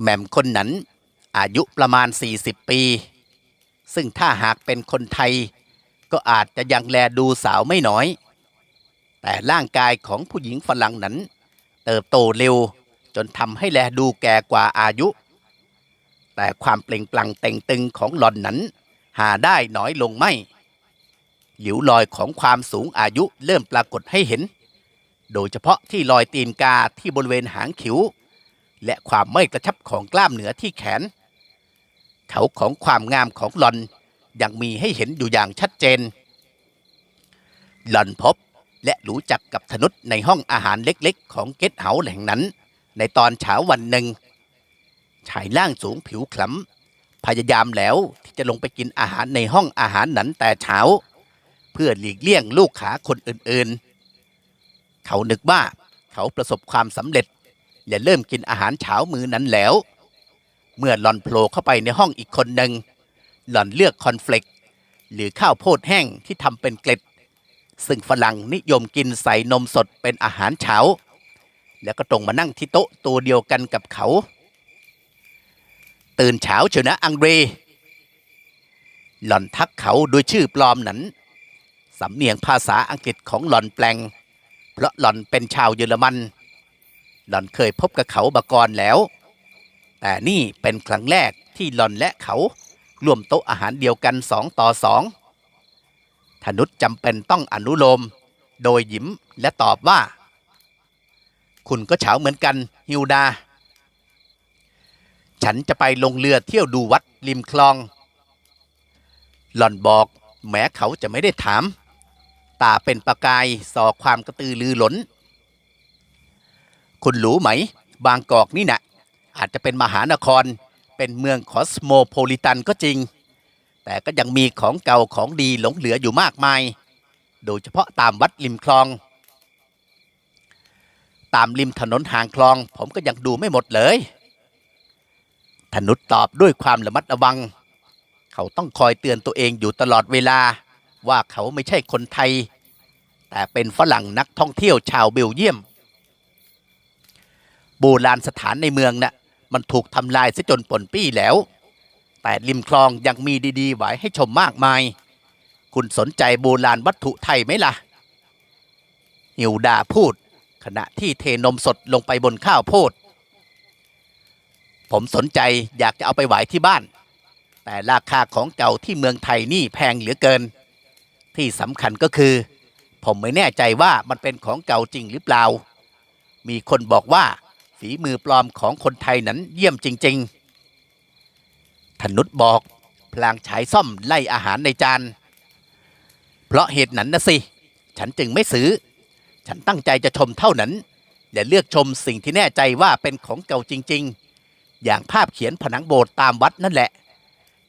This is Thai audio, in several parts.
แหม่มคนนั้น อายุประมาณ 40 ปี ซึ่งถ้าหากเป็นคนไทย ก็อาจจะยังแลดูสาวไม่น้อย แต่ร่างกายของผู้หญิงฝรั่งนั้น เติบโตเร็วจนทำให้แลดูแก่กว่าอายุ แต่ความเปล่งปลั่งเต่งตึงของหล่อนนั้น หาได้น้อยลงไม่หลิวรอยของความสูงอายุเริ่มปรากฏให้เห็น โดยเฉพาะที่รอยตีนกาที่บริเวณหางคิ้ว และความไม่กระชับของกล้ามเนื้อที่แขน เขาของความงามของหลอนยังมีให้เห็นอยู่อย่างชัดเจน หลอนพบและรู้จักกับธนุษในห้องอาหารเล็กๆ ของเกตเฮาแห่งนั้น ในตอนเช้าวันหนึ่ง ชายล่างสูงผิวคล้ำพยายามแล้วที่จะลงไปกินอาหารในห้องอาหารนั้นแต่เช้า เพื่อหลีกเลี่ยงลูกขาคนอื่นๆ เขานึกว่าเขาประสบความสำเร็จ และเริ่มกินอาหารเช้ามือนั้นแล้ว เมื่อหลอนโผล่เข้าไปในห้องอีกคนหนึ่งหลอนเลือกคอนเฟลกหรือข้าวโพดแห้งที่ทำเป็นเกล็ด ซึ่งฝรั่งนิยมกินใส่นมสดเป็นอาหารเช้า แล้วก็ตรงมานั่งที่โต๊ะตัวเดียวกันกับเขา ตื่นเช้าเชียวนะอังเรหล่อนทักเขาโดยชื่อปลอมนั้น สำเนียงภาษาอังกฤษของหล่อนแปลง เพราะหล่อนเป็นชาวเยอรมัน หล่อนเคยพบกับเขามาก่อนแล้ว แต่นี่เป็นครั้งแรกที่หล่อนและเขาร่วมโต๊ะอาหารเดียวกันสองต่อสองธนุษจำเป็นต้องอนุโลม โดยยิ้มและตอบว่า คุณก็เฉาเหมือนกันฮิวดา ฉันจะไปลงเรือเที่ยวดูวัดริมคลอง หล่อนบอกแม้เขาจะไม่ได้ถาม ตาเป็นประกายส่อความกระตือรือร้น คุณรู้ไหม บางกอกนี่นะอาจจะเป็นมหานคร เป็นเมืองคอสโมโพลิตันก็จริง แต่ก็ยังมีของเก่าของดีหลงเหลืออยู่มากมาย โดยเฉพาะตามวัดริมคลอง ตามริมถนนห่างคลอง ผมก็ยังดูไม่หมดเลยธนุตอบด้วยความระมัดระวัง เขาต้องคอยเตือนตัวเองอยู่ตลอดเวลาว่าเขาไม่ใช่คนไทย แต่เป็นฝรั่งนักท่องเที่ยวชาวเบลเยียม โบราณสถานในเมืองน่ะมันถูกทำลายซะจนปนปี้แล้ว แต่ริมคลองยังมีดีๆไว้ให้ชมมากมาย คุณสนใจโบราณวัตถุไทยไหมล่ะฮิวดาพูด ขณะที่เทนมสดลงไปบนข้าวโพด ผมสนใจอยากจะเอาไปไหวที่บ้าน แต่ราคาของเก่าที่เมืองไทยนี่แพงเหลือเกิน ที่สำคัญก็คือ ผมไม่แน่ใจว่ามันเป็นของเก่าจริงหรือเปล่า มีคนบอกว่า ฝีมือปลอมของคนไทยนั้นเยี่ยมจริง ๆ ธนุษบอก พลางฉายซ่อมไล่อาหารในจาน เพราะเหตุนั้นนะสิ ฉันจึงไม่ซื้อ ฉันตั้งใจจะชมเท่านั้น อย่าเลือกชมสิ่งที่แน่ใจว่าเป็นของเก่าจริง ๆ อย่างภาพเขียนผนังโบสถ์ตามวัดนั่นแหละ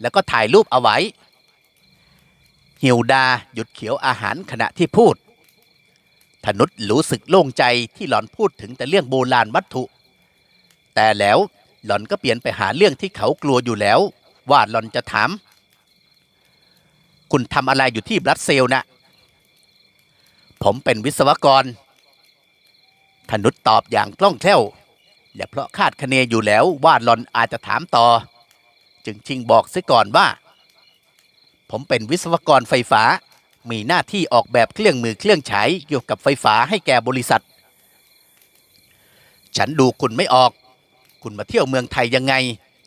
แล้วก็ถ่ายรูปเอาไว้ฮิวดาหยุดเขียวอาหารขณะที่พูดธนุษรู้สึกโล่งใจที่หลอนพูดถึงแต่เรื่องโบราณวัตถุ แต่แล้วหล่อนก็เปลี่ยนไปหาเรื่องที่เขากลัวอยู่แล้ว ว่าหล่อนจะถาม คุณทำอะไรอยู่ที่บรัสเซลนะผมเป็นวิศวกรธนุษตอบอย่างคล่องแคล่วและเพราะคาดคะเนอยู่แล้วว่าหลอนอาจจะถามต่อ จึงชิงบอกซะก่อนว่า ผมเป็นวิศวกรไฟฟ้า มีหน้าที่ออกแบบเครื่องมือเครื่องใช้เกี่ยวกับไฟฟ้าให้แก่บริษัท ฉันดูคุณไม่ออก คุณมาเที่ยวเมืองไทยยังไง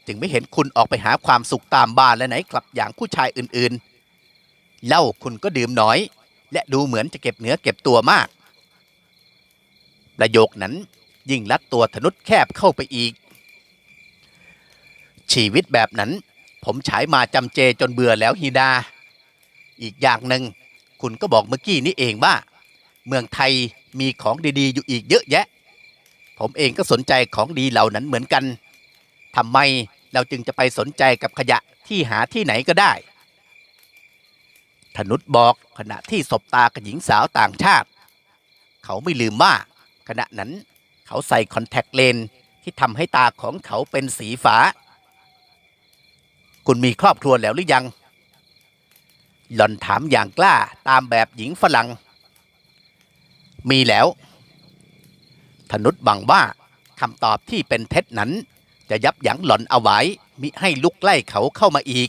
จึงไม่เห็นคุณออกไปหาความสุขตามบ้าร์และไหนกลับอย่างผู้ชายอื่นๆเหล้าคุณก็ดื่มน้อย และดูเหมือนจะเก็บเนื้อเก็บตัวมาก ประโยคนั้นยิ่งลัดตัวธนุษแคบเข้าไปอีก ชีวิตแบบนั้น ผมฉายมาจำเจจนเบื่อแล้วฮีดา อีกอย่างหนึ่งคุณก็บอกเมื่อกี้นี้เองว่า เมืองไทยมีของดีๆ อยู่อีกเยอะแยะ ผมเองก็สนใจของดีเหล่านั้นเหมือนกันทำไมเราจึงจะไปสนใจกับขยะที่หาที่ไหนก็ได้ธนุษบอกขณะที่สบตากับหญิงสาวต่างชาติ เขาไม่ลืมว่าขณะนั้นเขาใส่คอนแทคเลนส์ที่ทำให้ตาของเขาเป็นสีฟ้า คุณมีครอบครัวแล้วหรือยัง หล่อนถามอย่างกล้าตามแบบหญิงฝรั่ง มีแล้ว ธนุษบังว่าคำตอบที่เป็นเท็จนั้น จะยับยั้งหล่อนเอาไว้มิให้ลุกไล่เขาเข้ามาอีก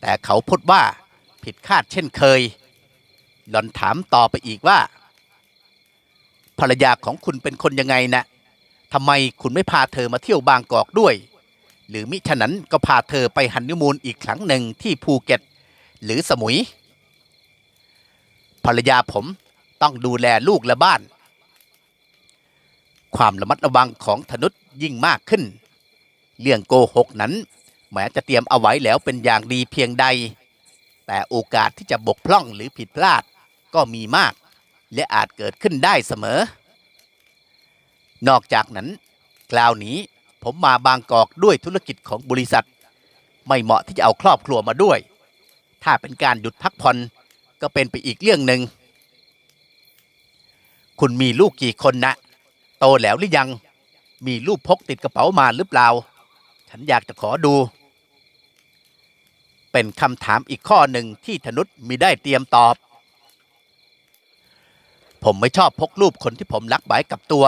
แต่เขาพูดว่าผิดคาดเช่นเคย หล่อนถามต่อไปอีกว่า ภรรยาของคุณเป็นคนยังไงนะทำไมคุณไม่พาเธอมาเที่ยวบางกอกด้วย หรือมิฉะนั้นก็พาเธอไปฮันนีมูนอีกครั้งหนึ่งที่ภูเก็ต หรือสมุย ภรรยาผมต้องดูแลลูกและบ้าน ความระมัดระวังของธนุษยิ่งมากขึ้น เรื่องโกหกนั้นแม้จะเตรียมเอาไว้แล้วเป็นอย่างดีเพียงใด แต่โอกาสที่จะบกพร่องหรือผิดพลาดก็มีมาก และอาจเกิดขึ้นได้เสมอ นอกจากนั้น คราวนี้ผมมาบางกอกด้วยธุรกิจของบริษัท ไม่เหมาะที่จะเอาครอบครัวมาด้วย ถ้าเป็นการหยุดพักผ่อนก็เป็นไปอีกเรื่องหนึ่งคุณมีลูกกี่คนนะ โตแล้วหรือยัง มีรูปพกติดกระเป๋ามาหรือเปล่า ฉันอยากจะขอดู เป็นคำถามอีกข้อหนึ่งที่ธนุษมีได้เตรียมตอบ ผมไม่ชอบพกรูปคนที่ผมรักไว้กับตัว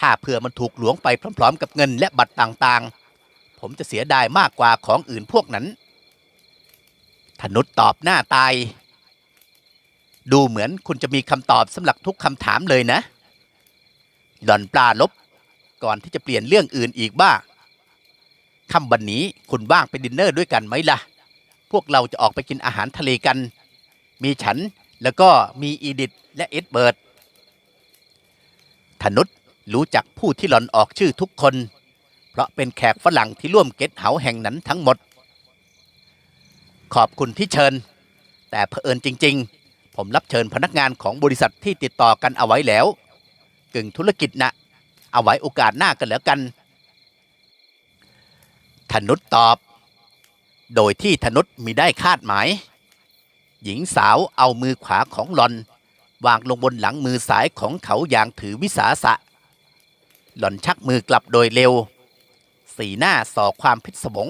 ถ้าเผื่อมันถูกหลวงไปพร้อม ๆ กับเงินและบัตรต่างๆ ผมจะเสียดายมากกว่าของอื่นพวกนั้นธนุษตอบหน้าตาย ดูเหมือนคุณจะมีคำตอบสำหรับทุกคำถามเลยนะ หล่อนปลาลบ ก่อนที่จะเปลี่ยนเรื่องอื่นอีกบ้างค่ำวันนี้คุณว่างไปดินเนอร์ด้วยกันไหมล่ะ พวกเราจะออกไปกินอาหารทะเลกัน มีฉันแล้วก็มีอีดิทและเอ็ดเบิร์ดธนุษรู้จักผู้ที่หล่อนออกชื่อทุกคน เพราะเป็นแขกฝรั่งที่ร่วมเกตเฮาแห่งนั้นทั้งหมด ขอบคุณที่เชิญ แต่เผอิญจริง ๆ ผมรับเชิญพนักงานของบริษัทที่ติดต่อกันเอาไว้แล้ว กึ่งธุรกิจนะเอาไว้โอกาสหน้ากันแล้วกันธนุษตอบ โดยที่ธนุษมีได้คาดหมาย หญิงสาวเอามือขวาของหลอน วางลงบนหลังมือซ้ายของเขาอย่างถือวิสาสะ หลอนชักมือกลับโดยเร็ว สีหน้าส่อความพิศวง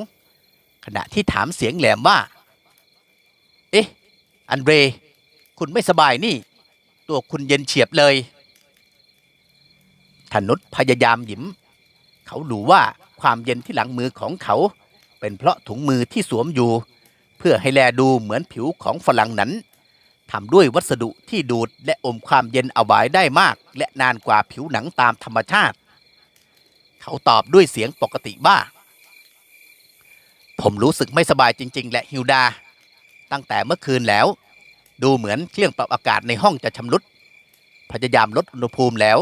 ขณะที่ถามเสียงแหลมว่า เอ๊ะ อันเร คุณไม่สบายนี่ ตัวคุณเย็นเฉียบเลย ธนุษพยายามหยิม เขารู้ว่าความเย็นที่หลังมือของเขา เป็นเพราะถุงมือที่สวมอยู่ เพื่อให้แลดูเหมือนผิวของฝรั่งนั้นทำด้วยวัสดุที่ดูดและอมความเย็นเอาไว้ได้มาก และนานกว่าผิวหนังตามธรรมชาติ เขาตอบด้วยเสียงปกติบ้า ผมรู้สึกไม่สบายจริง ๆ และฮิวดา ตั้งแต่เมื่อคืนแล้ว ดูเหมือนเครื่องปรับอากาศในห้องจะชำรุด พยายามลดอุณหภูมิแล้ว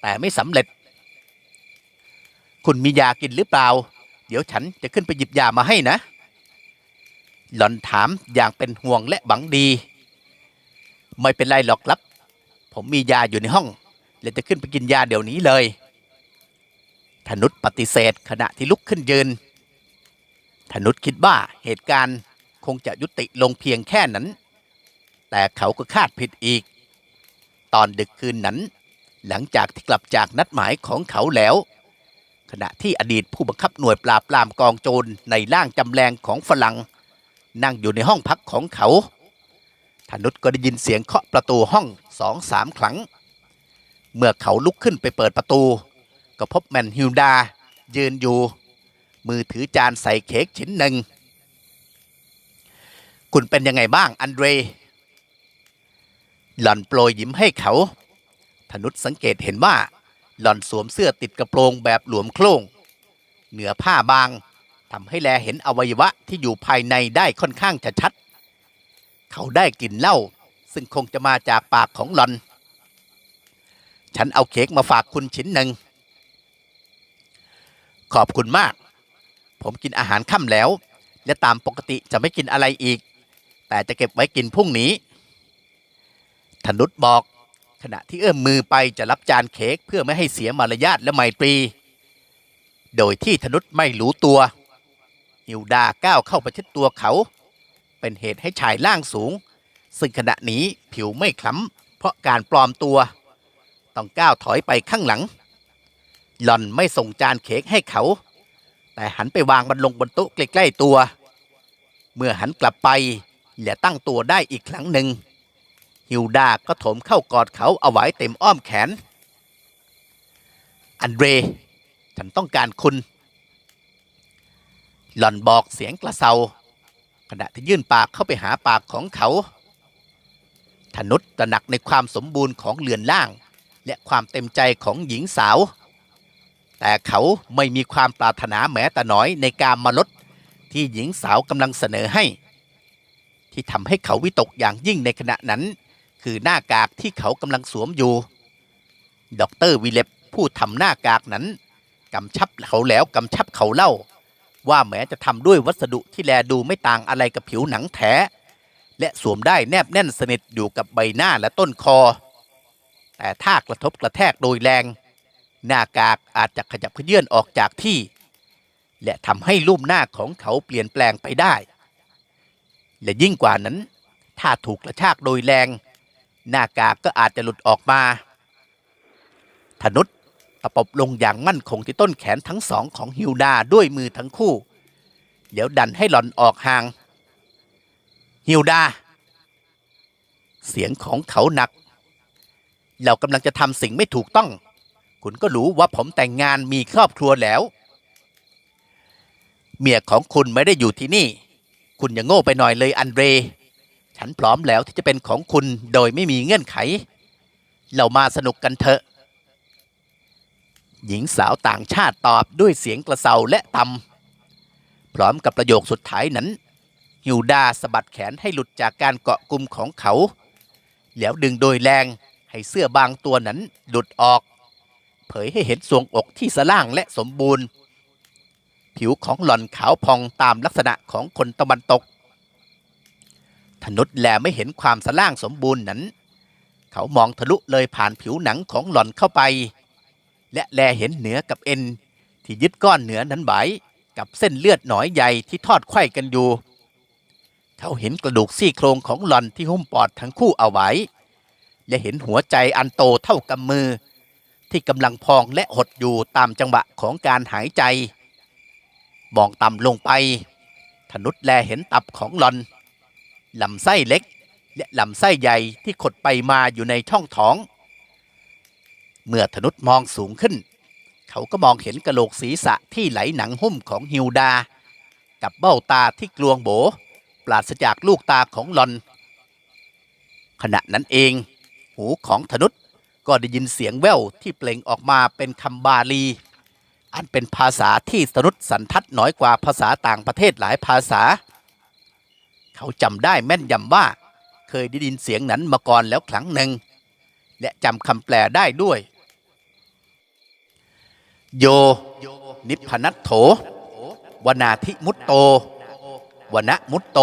แต่ไม่สำเร็จ คุณมียากินหรือเปล่า เดี๋ยวฉันจะขึ้นไปหยิบยามาให้นะ หล่อนถามอย่างเป็นห่วงและบังดี ไม่เป็นไรหรอกครับ ผมมียาอยู่ในห้อง และจะขึ้นไปกินยาเดี๋ยวนี้เลยธนุษปฏิเสธขณะที่ลุกขึ้นยืนธนุษคิดว่าเหตุการณ์คงจะยุติลงเพียงแค่นั้น แต่เขาก็คาดผิดอีก ตอนดึกคืนนั้น หลังจากที่กลับจากนัดหมายของเขาแล้ว ขณะที่อดีตผู้บังคับหน่วยปราบปรามกองโจรในร่างจำแรงของฝรั่งนั่งอยู่ในห้องพักของเขาธนุษก็ได้ยินเสียงเคาะประตูห้องสองสามครั้ง เมื่อเขาลุกขึ้นไปเปิดประตู ก็พบแมนฮิลดา ยืนอยู่ มือถือจานใส่เค้กชิ้นหนึ่ง คุณเป็นยังไงบ้างอันเดรหล่อนโปรยยิ้มให้เขา ธนุษสังเกตเห็นว่า หล่อนสวมเสื้อติดกระโปรงแบบหลวมโคร่งเหนือผ้าบางทำให้แลเห็นอวัยวะที่อยู่ภายในได้ค่อนข้างจะชัด เขาได้กลิ่นเหล้าซึ่งคงจะมาจากปากของหล่อน ฉันเอาเค้กมาฝากคุณชิ้นหนึ่ง ขอบคุณมาก ผมกินอาหารค่ำแล้ว และตามปกติจะไม่กินอะไรอีก แต่จะเก็บไว้กินพรุ่งนี้ธนุษบอก ณะที่เอื้อมมือไปจะรับจานเค้กเพื่อไม่ให้เสียมารยาทและไมตรี โดยที่ธนุษไม่รู้ตัวฮิวดาก้าวเข้าประชิดตัวเขา เป็นเหตุให้ชายล่างสูง ซึ่งขณะนี้ผิวไม่คล้ำเพราะการปลอมตัว ต้องก้าวถอยไปข้างหลัง หล่อนไม่ส่งจานเค้กให้เขา แต่หันไปวางมันลงบนโต๊ะใกล้ๆตัว เมื่อหันกลับไปและตั้งตัวได้อีกครั้งหนึ่ง ฮิวดาก็โถมเข้ากอดเขาเอาไว้เต็มอ้อมแขน อันเดร ฉันต้องการคุณ หล่อนบอกเสียงกระเซา ขณะที่ยื่นปากเข้าไปหาปากของเขาธนุษตระหนักในความสมบูรณ์ของเรือนร่าง และความเต็มใจของหญิงสาว แต่เขาไม่มีความปรารถนาแม้แต่น้อยในการมาลดที่หญิงสาวกำลังเสนอให้ ที่ทำให้เขาวิตกอย่างยิ่งในขณะนั้น คือหน้ากากที่เขากำลังสวมอยู่ดอกเตอรวิเล็ปผู้ทำหน้ากากนั้นกำชับเขาแล้วกำชับเขาเล่า ว่าแม้จะทำด้วยวัสดุที่แลดูไม่ต่างอะไรกับผิวหนังแท้ และสวมได้แนบแน่นสนิทอยู่กับใบหน้าและต้นคอ แต่ถ้ากระทบกระแทกโดยแรง หน้ากากอาจจะขยับเขยื่อนออกจากที่ และทำให้รูปหน้าของเขาเปลี่ยนแปลงไปได้ และยิ่งกว่านั้น ถ้าถูกกระชากโดยแรง หน้ากากก็อาจจะหลุดออกมาธนุษตะปบลงอย่างมั่นคงที่ต้นแขนทั้งสองของฮิวดาด้วยมือทั้งคู่ เดี๋ยวดันให้หล่อนออกห่าง ฮิวดา เสียงของเขาหนัก เรากำลังจะทำสิ่งไม่ถูกต้อง คุณก็รู้ว่าผมแต่งงานมีครอบครัวแล้ว เมียของคุณไม่ได้อยู่ที่นี่ คุณอย่าโง่ไปหน่อยเลยอันเดร ฉันพร้อมแล้วที่จะเป็นของคุณโดยไม่มีเงื่อนไข เรามาสนุกกันเถอะ หญิงสาวต่างชาติตอบด้วยเสียงกระเซาและตำพร้อมกับประโยคสุดท้ายนั้นฮิวดาสะบัดแขนให้หลุดจากการเกาะกลุ่มของเขา แล้วดึงโดยแรงให้เสื้อบางตัวนั้นหลุดออก เผยให้เห็นทรวงอกที่สล่างและสมบูรณ์ ผิวของหล่อนขาวพองตามลักษณะของคนตะวันตก ธนุษแลไม่เห็นความสล่างสมบูรณ์นั้น เขามองทะลุเลยผ่านผิวหนังของหล่อนเข้าไป และแลเห็นเหนือกับเอ็น ที่ยึดก้อนเหนือนั้นไว้กับเส้นเลือดหนอยใหญ่ที่ทอดไขว้กันอยู่ เขาเห็นกระดูกซี่โครงของหล่อนที่หุ้มปอดทั้งคู่เอาไว้ และเห็นหัวใจอันโตเท่ากำมือ ที่กำลังพองและหดอยู่ตามจังหวะของการหายใจ มองต่ำลงไปธนุษแลเห็นตับของหลอน ลำไส้เล็ก และลำไส้ใหญ่ที่ขดไปมาอยู่ในช่องท้อง เมื่อธนุษมองสูงขึ้น เขาก็มองเห็นกระโหลกศีรษะที่ไหลหนังหุ้มของฮิวดา กับเบ้าตาที่กลวงโบ ปราศจากลูกตาของหลอน ขณะนั้นเอง หูของธนุษก็ได้ยินเสียงแว่วที่เปล่งออกมาเป็นคำบาลี อันเป็นภาษาที่สนุษสันทัดน้อยกว่าภาษาต่างประเทศหลายภาษา เขาจำได้แม่นยำว่า เคยได้ยินเสียงนั้นมาก่อนแล้วครั้งหนึ่ง และจำคำแปลได้ด้วย โย นิพพนัตโถ วนาธิมุตโต วนะมุตโต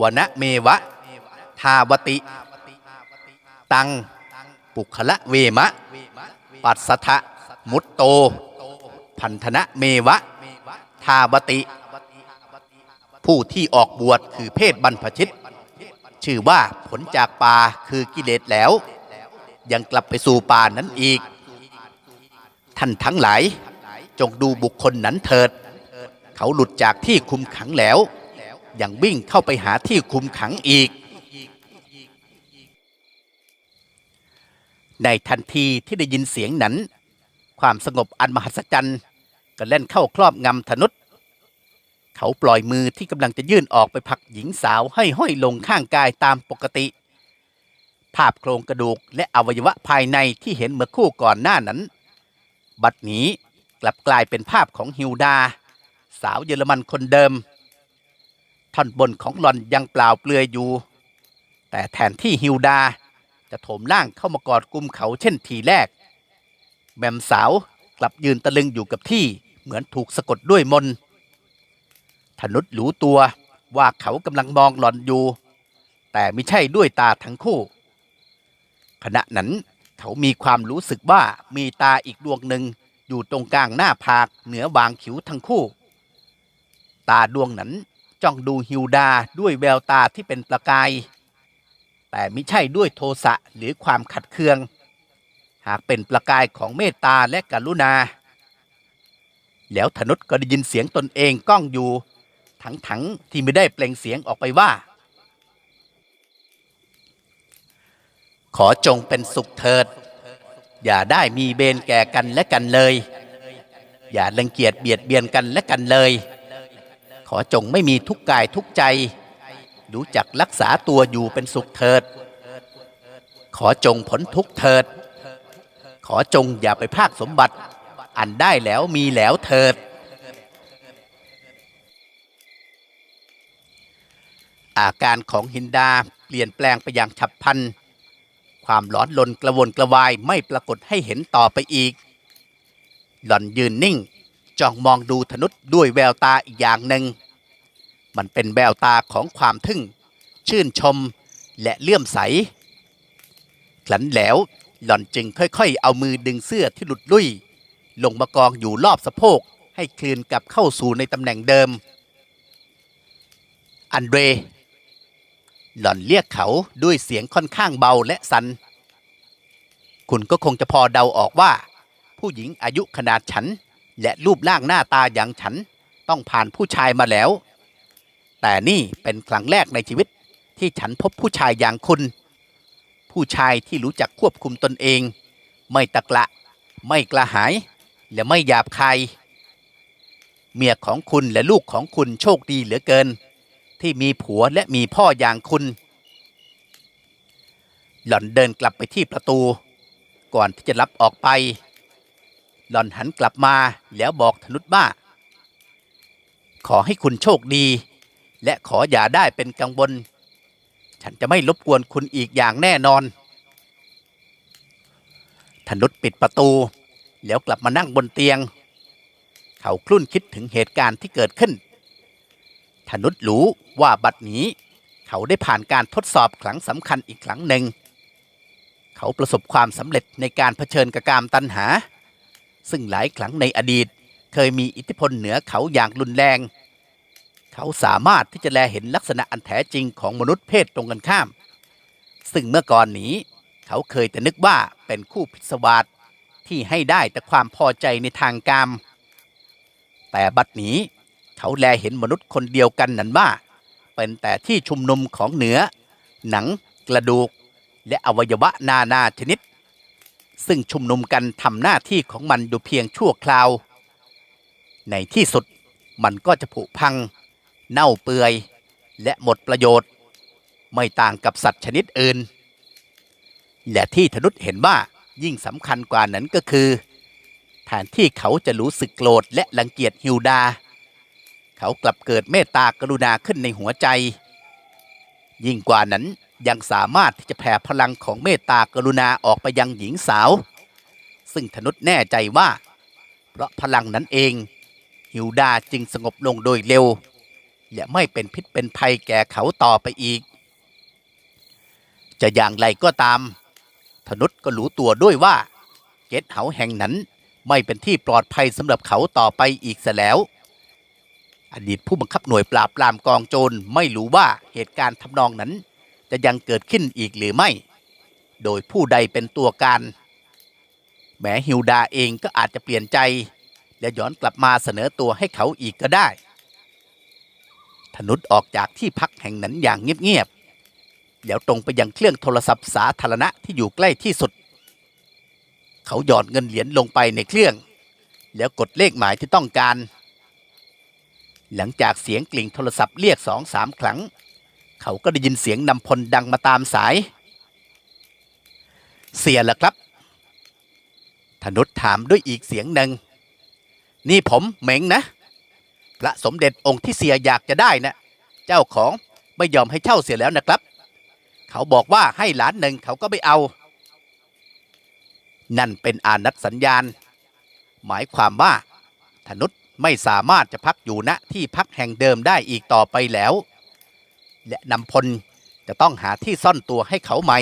วนะเมวะ ทาวติ ตัง ปุคละเวมะ ปัสสะมุตโต พันธนะเมวะ ทาวติ ผู้ที่ออกบวชคือเพศบรรพชิต ชื่อว่าผลจากป่าคือกิเลสแล้ว ยังกลับไปสู่ป่านั้นอีก ท่านทั้งหลาย จงดูบุคคลนั้นเถิด เขาหลุดจากที่คุมขังแล้ว ยังวิ่งเข้าไปหาที่คุมขังอีก ในทันทีที่ได้ยินเสียงนั้น ความสงบอันมหัศจรรย์ก็เล่นเข้าครอบงำธนุษ เขาปล่อยมือที่กำลังจะยื่นออกไปผลักหญิงสาวให้ห้อยลงข้างกายตามปกติ ภาพโครงกระดูกและอวัยวะภายในที่เห็นเมื่อคู่ก่อนหน้านั้น บัดนี้กลับกลายเป็นภาพของฮิวดา สาวเยอรมันคนเดิม ท่อนบนของหลอนยังเปล่าเปลือยอยู่ แต่แทนที่ฮิวดา จะโถมล่างเข้ามากอดกุมเขาเช่นทีแรก แมมสาวกลับยืนตะลึงอยู่กับที่เหมือนถูกสะกดด้วยมนต์ นุษรู้ตัวว่าเขากำลังมองหลอนอยู่ แต่ไม่ใช่ด้วยตาทั้งคู่ ขณะนั้นเขามีความรู้สึกว่ามีตาอีกดวงหนึ่งอยู่ตรงกลางหน้าผากเหนือวางคิ้วทั้งคู่ ตาดวงนั้นจ้องดูฮิวดาด้วยแววตาที่เป็นประกาย แต่ไม่ใช่ด้วยโทสะหรือความขัดเคือง หากเป็นประกายของเมตตาและกรุณา แล้วธนุษก็ได้ยินเสียงตนเองก้องอยู่ ทั้งๆที่ไม่ได้เปล่งเสียงออกไปว่า ขอจงเป็นสุขเถิด อย่าได้มีเบนแก่กันและกันเลย อย่ารังเกียจเบียดเบียนกันและกันเลย ขอจงไม่มีทุกกายทุกใจ รู้จักรักษาตัวอยู่เป็นสุขเถิด ขอจงพ้นทุกเถิด ขอจงอย่าไปพรากสมบัติ อันได้แล้วมีแล้วเถิด อาการของฮินดาเปลี่ยนแปลงไปอย่างฉับพลัน ความร้อนลนกระวนกระวายไม่ปรากฏให้เห็นต่อไปอีก หล่อนยืนนิ่งจ้องมองดูธนุษด้วยแววตาอีกอย่างหนึ่ง มันเป็นแววตาของความทึ่ง ชื่นชมและเลื่อมใสคลันแล้ว หล่อนจึงค่อยๆ เอามือดึงเสื้อที่หลุดลุ่ย ลงมากองอยู่รอบสะโพกให้คลืนกลับเข้าสู่ในตำแหน่งเดิม อันเดร หล่อนเรียกเขาด้วยเสียงค่อนข้างเบาและสัน คุณก็คงจะพอเดาออกว่า ผู้หญิงอายุขนาดฉัน และรูปร่างหน้าตาอย่างฉันต้องผ่านผู้ชายมาแล้ว แต่นี่เป็นครั้งแรกในชีวิตที่ฉันพบผู้ชายอย่างคุณ ผู้ชายที่รู้จักควบคุมตนเอง ไม่ตะกละ ไม่กระหาย และไม่หยาบคายเมียของคุณและลูกของคุณโชคดีเหลือเกิน ที่มีผัวและมีพ่ออย่างคุณ หล่อนเดินกลับไปที่ประตู ก่อนที่จะรับออกไป หล่อนหันกลับมาแล้วบอกธนุษว่าขอให้คุณโชคดี และขออย่าได้เป็นกังวล ฉันจะไม่รบกวนคุณอีกอย่างแน่นอนธนุษปิดประตู แล้วกลับมานั่งบนเตียง เขาคลุ่นคิดถึงเหตุการณ์ที่เกิดขึ้น ธนุษรู้ว่าบัดนี้ เขาได้ผ่านการทดสอบครั้งสำคัญอีกครั้งหนึ่ง เขาประสบความสำเร็จในการเผชิญกับกามตัณหา ซึ่งหลายครั้งในอดีต เคยมีอิทธิพลเหนือเขาอย่างรุนแรง เขาสามารถที่จะแลเห็นลักษณะอันแท้จริงของมนุษย์เพศตรงกันข้าม ซึ่งเมื่อก่อนนี้ เขาเคยแต่นึกว่าเป็นคู่พิศวาสที่ให้ได้แต่ความพอใจในทางกาม แต่บัดนี้เเขาแลเห็นมนุษย์คนเดียวกันนั้นว่า เป็นแต่ที่ชุมนุมของเนื้อ หนังกระดูก และอวัยวะนานาชนิด ซึ่งชุมนุมกันทำหน้าที่ของมันอยู่เพียงชั่วคราว ในที่สุดมันก็จะผุพัง เน่าเปื่อย และหมดประโยชน์ ไม่ต่างกับสัตว์ชนิดอื่น และที่ธนุษเห็นว่ายิ่งสำคัญกว่านั้นก็คือแทนที่เขาจะรู้สึกโกรธและรังเกียจฮิวดา เขากลับเกิดเมตตากรุณาขึ้นในหัวใจ ยิ่งกว่านั้นยังสามารถที่จะแผ่พลังของเมตตากรุณาออกไปยังหญิงสาว ซึ่งธนุษแน่ใจว่า เพราะพลังนั้นเอง ฮิวดาจึงสงบลงโดยเร็ว และไม่เป็นพิษเป็นภัยแก่เขาต่อไปอีก จะอย่างไรก็ตาม ธนุษก็รู้ตัวด้วยว่า เกตเหาแห่งนั้นไม่เป็นที่ปลอดภัยสำหรับเขาต่อไปอีกเสียแล้ว อดีตผู้บังคับหน่วยปราบปรามกองโจรไม่รู้ว่าเหตุการณ์ทำนองนั้น จะยังเกิดขึ้นอีกหรือไม่ โดยผู้ใดเป็นตัวการ แม้ฮิวดาเองก็อาจจะเปลี่ยนใจ และย้อนกลับมาเสนอตัวให้เขาอีกก็ได้ ธนุษออกจากที่พักแห่งนั้นอย่างเงียบๆแล้วตรงไปยังเครื่องโทรศัพท์สาธารณะที่อยู่ใกล้ที่สุด เขาหยอดเงินเหรียญลงไปในเครื่อง แล้วกดเลขหมายที่ต้องการ หลังจากเสียงกลิ่งโทรศัพท์เรียกสองสามครั้ง เขาก็ได้ยินเสียงนำพลดังมาตามสาย เสียเหรอครับธนุษถามด้วยอีกเสียงหนึ่ง นี่ผมเหม็งนะ พระสมเด็จองค์ที่เสียอยากจะได้นะเจ้าของไม่ยอมให้เช่าเสียแล้วนะครับ เขาบอกว่าให้หลานหนึ่งเขาก็ไม่เอา นั่นเป็นอานัดสัญญาณ หมายความว่าธนุษ ไม่สามารถจะพักอยู่ณที่พักแห่งเดิมได้อีกต่อไปแล้ว และนำพลจะต้องหาที่ซ่อนตัวให้เขาใหม่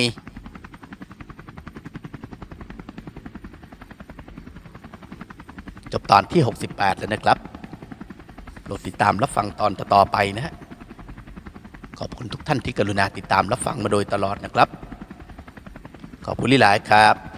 จบตอนที่ 68 แล้วนะครับโปรดติดตามรับฟังตอนต่อๆไปนะฮะ ขอบคุณทุกท่านที่กรุณาติดตามรับฟังมาโดยตลอดนะครับ ขอบคุณหลายครับ